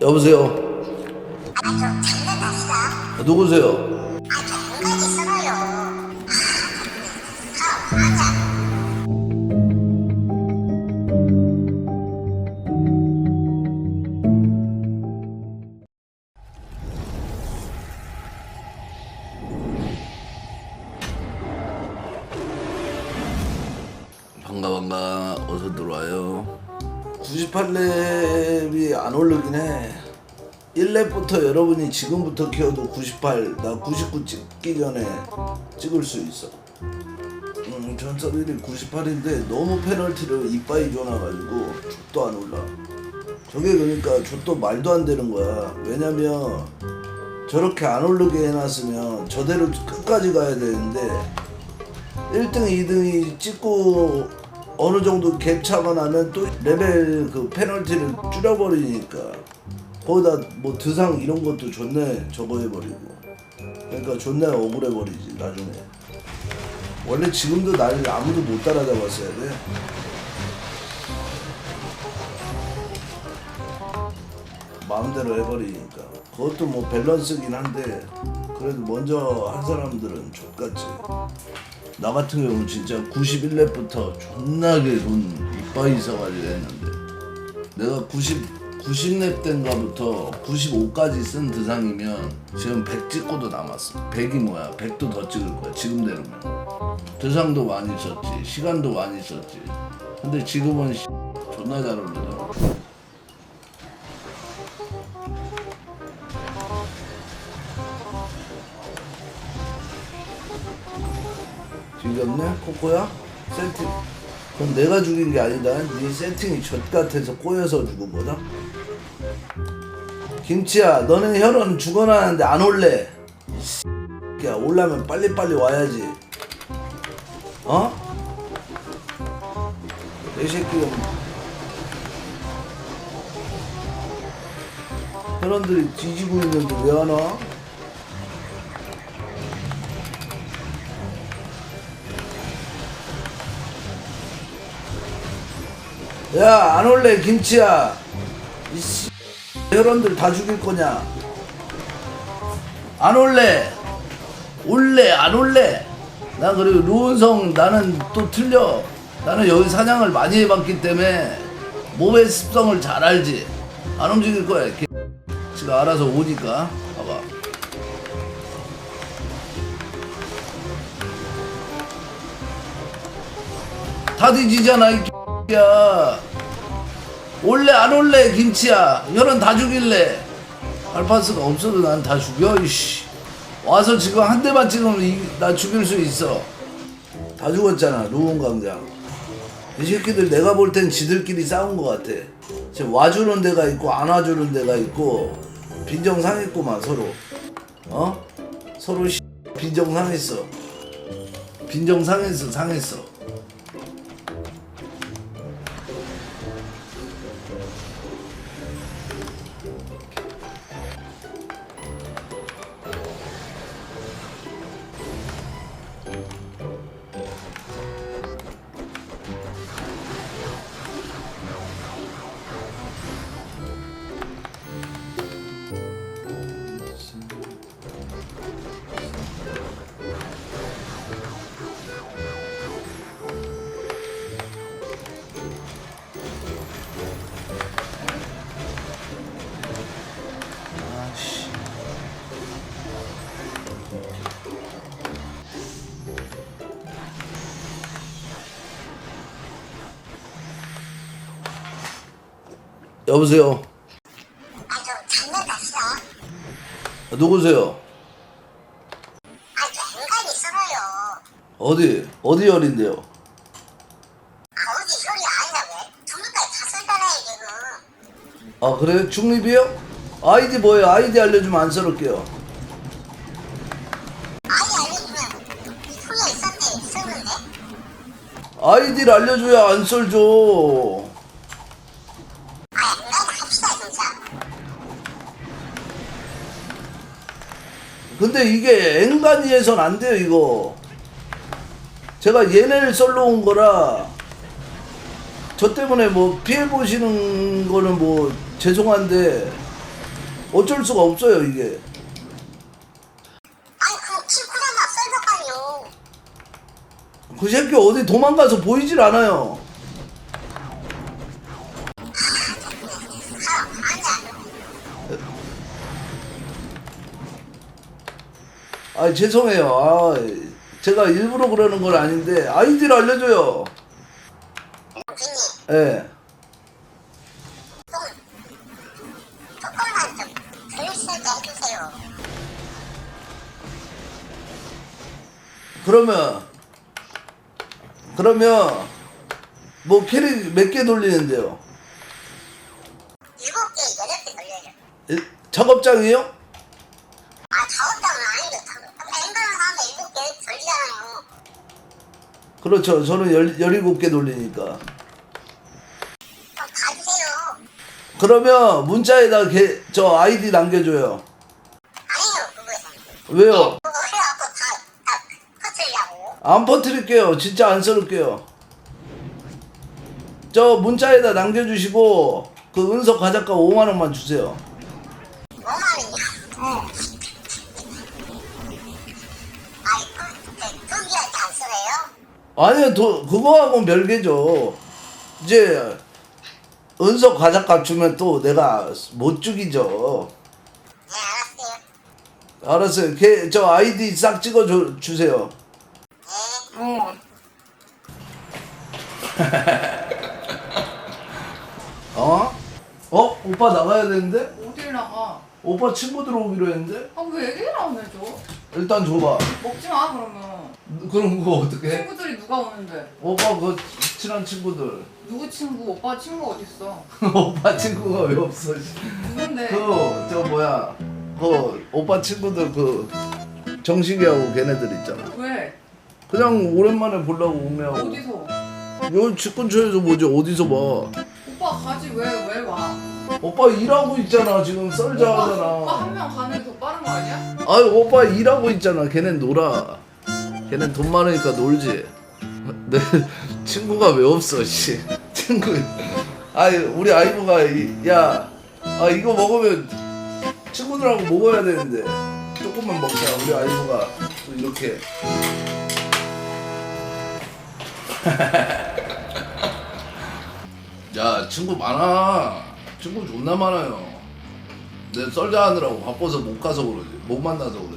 여보세요? 아니다. 누구세요? 98렙이 안 오르긴 해. 1렙부터 여러분이 지금부터 키워도 98, 나 99 찍기 전에 찍을 수 있어. 음, 전서들이 98인데 너무 페널티를 이빠이 줘놔가지고 족도 안 올라. 저게 그러니까 족도 말도 안 되는 거야. 왜냐면 저렇게 안 오르게 해놨으면 저대로 끝까지 가야 되는데 1등, 2등이 찍고 어느 정도 갭 차가 나면 또 레벨 그 페널티를 줄여버리니까 거기다 뭐 드상 이런 것도 존내 저거 해버리고. 그러니까 존내 억울해버리지 나중에. 원래 지금도 날 아무도 못 따라잡았어야 돼. 마음대로 해버리니까. 그것도 뭐 밸런스긴 한데 그래도 먼저 한 사람들은 족같지 나 같은 경우는 진짜 91렙부터 존나게 돈 이빠이 있어가지고 했는데. 내가 90 90렙 때인가부터 95까지 쓴 드상이면 지금 100 찍고도 남았어. 100이 뭐야? 100도 더 찍을 거야 지금대로면. 드상도 많이 썼지 시간도 많이 썼지. 근데 지금은 씨, 존나 잘 올리더라 고 죽였네? 코코야? 세팅 그럼 내가 죽인 게 아니다 네 세팅이 젖 같아서 꼬여서 죽은 거다? 김치야 너는 혈흔 죽어나는데 안 올래 야 올라면 빨리빨리 와야지 어? 이 새끼가 혈흔들이 뒤지고 있는데 왜 안 와? 야, 안 올래, 김치야. 이씨, 혈원들 다 죽일 거냐? 안 올래. 올래, 안 올래. 나 그리고 루은성 나는 또 틀려. 나는 여기 사냥을 많이 해봤기 때문에 몸의 습성을 잘 알지. 안 움직일 거야. 개- 지가 알아서 오니까. 봐봐. 다 뒤지잖아, 이 야. 올래 안 올래 김치야. 혈은 다 죽일래. 알파스가 없어도 난 다 죽여 이씨. 와서 지금 한 대만 찍으면 이, 나 죽일 수 있어. 다 죽었잖아 루온 강장. 이 새끼들 내가 볼 땐 지들끼리 싸운 것 같아. 지금 와주는 데가 있고 안 와주는 데가 있고 빈정상했구만 서로. 어? 서로 씨, 빈정상했어. 빈정상했어 상했어 여보세요 아저 장난 아니다. 누구세요 아저 인간이 있어요. 어디 어디 열인데요 아 어디 소리 아니다 왜? 둘까지 다 썰잖아요 지금. 아 그래요 중립이요 아이디 뭐예요 아이디 알려주면 안쓰럽게요 아니 알려주면 소리가 있었네 있었는데. 아이디를 알려줘야 안 썰죠 근데 이게 앵간히해선 안 돼요 이거. 제가 얘네를 썰러 온 거라 저 때문에 뭐 피해 보시는 거는 뭐 죄송한데 어쩔 수가 없어요 이게. 아니 그 새끼 어디 도망가서 보이질 않아요 아 죄송해요. 아 제가 일부러 그러는 건 아닌데 아이디를 알려줘요. 예. 조금만 좀 해주세요 그러면 그러면 뭐 캐릭 몇 개 돌리는데요? 일곱 개 여덟 개 돌려요 일- 작업장이요? 그렇죠. 저는 열, 17개 돌리니까. 좀 가주세요. 그러면 문자에다 게, 저 아이디 남겨줘요. 아니요 그거에서. 왜요? 그거 해갖고 다 다 퍼뜨리려고. 안 퍼뜨릴게요. 진짜 안 썰을게요. 저 문자에다 남겨주시고 그 은석 과작가 5만원만 주세요 아니요 도, 그거하고는 별개죠 이제 은석 과작값 주면 또 내가 못 죽이죠 네 알았어요 알았어요 걔, 저 아이디 싹 찍어 줘, 주세요 네 어? 어? 오빠 나가야 되는데? 어딜 나가? 오빠 친구들 오기로 했는데? 아왜 얘기를 안 해줘? 일단 줘봐 먹지 마 그러면. 그럼 그거 어떻게 친구들이 누가 오는데? 오빠 그 친한 친구들 누구 친구? 오빠 친구 어딨어? 오빠 친구가 왜 없어 씨. 누군데? 그 저 뭐야 그 오빠 친구들 그 정식이하고 걔네들 있잖아 왜? 그냥 오랜만에 보려고 오면 어디서? 요집 근처에서 뭐지 어디서 봐 오빠 가지 왜 왜 와? 오빠 일하고 있잖아 지금 썰자 오빠 하잖아 한 명 가는 게 더 빠른 거 아니야? 아유 오빠 일하고 있잖아 걔넨 놀아 걔넨 돈 많으니까 놀지 내 친구가 왜 없어 씨. 친구 아이 우리 아이브가 이- 야 아, 이거 먹으면 친구들하고 먹어야 되는데? 조금만 먹자 우리 아이브가. 또 이렇게. 야 친구 많아. 친구 존나 많아요. 내 썰자 하느라고 바빠서 못 가서 그러지. 못 만나서 그러지.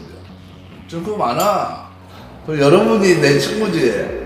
친구 많아. 그럼 여러분이 내 친구지